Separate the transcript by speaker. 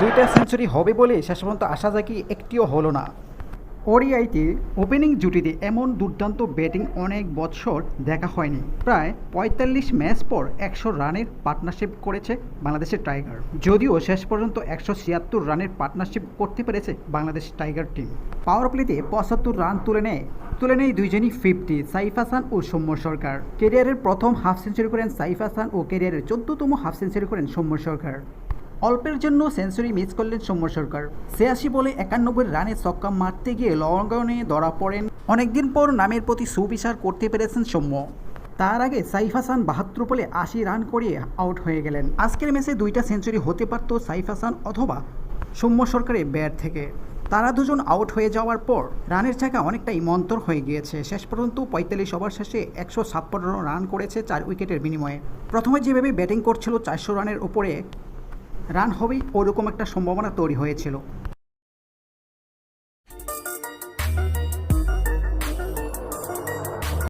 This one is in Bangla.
Speaker 1: দুইটা সেঞ্চুরি হবে বলে শেষ পর্যন্ত আশা জাগি একটিও হলো না। ওডিআইতে ওপেনিং জুটিতে এমন দুর্দান্ত ব্যাটিং অনেক বৎসর দেখা হয়নি। প্রায় পঁয়তাল্লিশ ম্যাচ পর একশো রানের পার্টনারশিপ করেছে বাংলাদেশের টাইগার। যদিও শেষ পর্যন্ত একশো ছিয়াত্তর রানের পার্টনারশিপ করতে পেরেছে বাংলাদেশ টাইগার টিম। পাওয়ার প্লেতে পঁচাত্তর রান তুলে নেয়। তুলে নেয় দুইজনই ফিফটি, সাইফ হাসান ও সৌম্য সরকার। কেরিয়ারের প্রথম হাফ সেঞ্চুরি করেন সাইফ হাসান ও কেরিয়ারের চোদ্দতম হাফ সেঞ্চুরি করেন সৌম্য সরকার। অল্পের জন্য সেঞ্চুরি মিস করলেন সৌম্য সরকার। ছিয়াশি বলে একানব্বই রানে ছক্কা মারতে গিয়ে লঙ্ঘনে ধরা পড়েন। অনেকদিন পর নামের প্রতি সুবিচার করতে পেরেছেন সৌম্য। তার আগে সাইফ হাসান বাহাত্তর বলে আশি রান করিয়ে আউট হয়ে গেলেন। আজকের ম্যাচে দুইটা সেঞ্চুরি হতে পারত সাইফ হাসান অথবা সৌম্য সরকারের ব্যাট থেকে। তারা দুজন আউট হয়ে যাওয়ার পর রানের চাকা অনেকটাই মন্তর হয়ে গিয়েছে। শেষ পর্যন্ত পঁয়তাল্লিশ ওভার শেষে একশো ছাপ্পান্ন রান করেছে চার উইকেটের বিনিময়ে। প্রথমে যেভাবে ব্যাটিং করছিল চারশো রানের উপরে রান হবেই ওরকম একটা সম্ভাবনা তৈরি হয়েছিল।